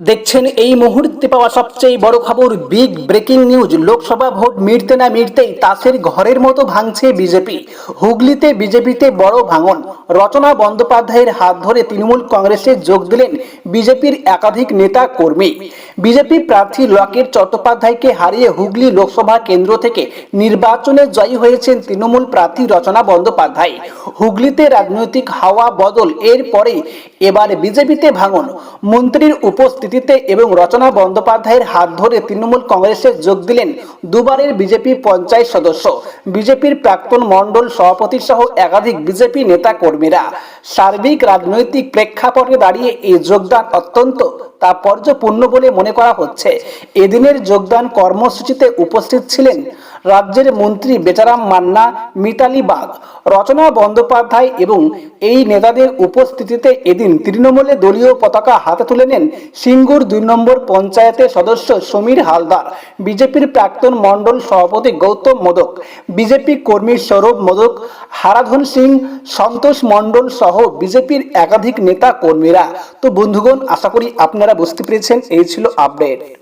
দেখছেন এই মুহূর্তে পাওয়া সবচেয়ে বড় খবর big breaking news Lok Sabha vote মিটতে না মিটতেই তাসের ঘরের মতো ভাঙছে বিজেপি। হুগলিতে বিজেপিতে বড় ভাঙন। রচনা বন্দ্যোপাধ্যায়ের হাত ধরে তৃণমূল কংগ্রেসে যোগ দিলেন বিজেপির একাধিক নেতা কর্মী। বিজেপি প্রার্থী লকেট চট্টোপাধ্যায়কে হারিয়ে হুগলি লোকসভা কেন্দ্র থেকে নির্বাচনে জয়ী হয়েছেন তৃণমূল প্রার্থী রচনা বন্দ্যোপাধ্যায়। হুগলিতে রাজনৈতিক হাওয়া বদল এরপরে এবার বিজেপিতে ভাঙন। মন্ত্রীর উপস্থিতিতে এবং রচনা বন্দ্যোপাধ্যায়ের হাত ধরে তৃণমূল কংগ্রেসে যোগ দিলেন দুবারের বিজেপি পঞ্চায়েত সদস্য। বিজেপির প্রাক্তন মণ্ডল সভাপতি সহ একাধিক বিজেপি নেতা কর্মীরা। সার্বিক রাজনৈতিক প্রেক্ষাপটে দাঁড়িয়ে এই যোগদান অত্যন্ত তাৎপর্যপূর্ণ বলে মনে করা হচ্ছে। এদিনের যোগদান কর্মসূচিতে উপস্থিত ছিলেন রাজ্যের মন্ত্রী বেচারাম মান্না, মিতালি বাগ, রচনা বন্দ্যোপাধ্যায় এবং এই নেতাদের উপস্থিতিতে এদিন তৃণমূলে দলীয় পতাকা হাতে তুলে নেন সিঙ্গুর দুই নম্বর পঞ্চায়েতের সদস্য সমীর হালদার, বিজেপির প্রাক্তন মণ্ডল সভাপতি গৌতম মোদক, বিজেপি কর্মী সৌরভ মোদক, হারাধন সিং, সন্তোষ মণ্ডল সহ বিজেপির একাধিক নেতা কর্মীরা। তো বন্ধুগণ, আশা করি আপনারা বুঝতে পেরেছেন, এই ছিল আপডেট।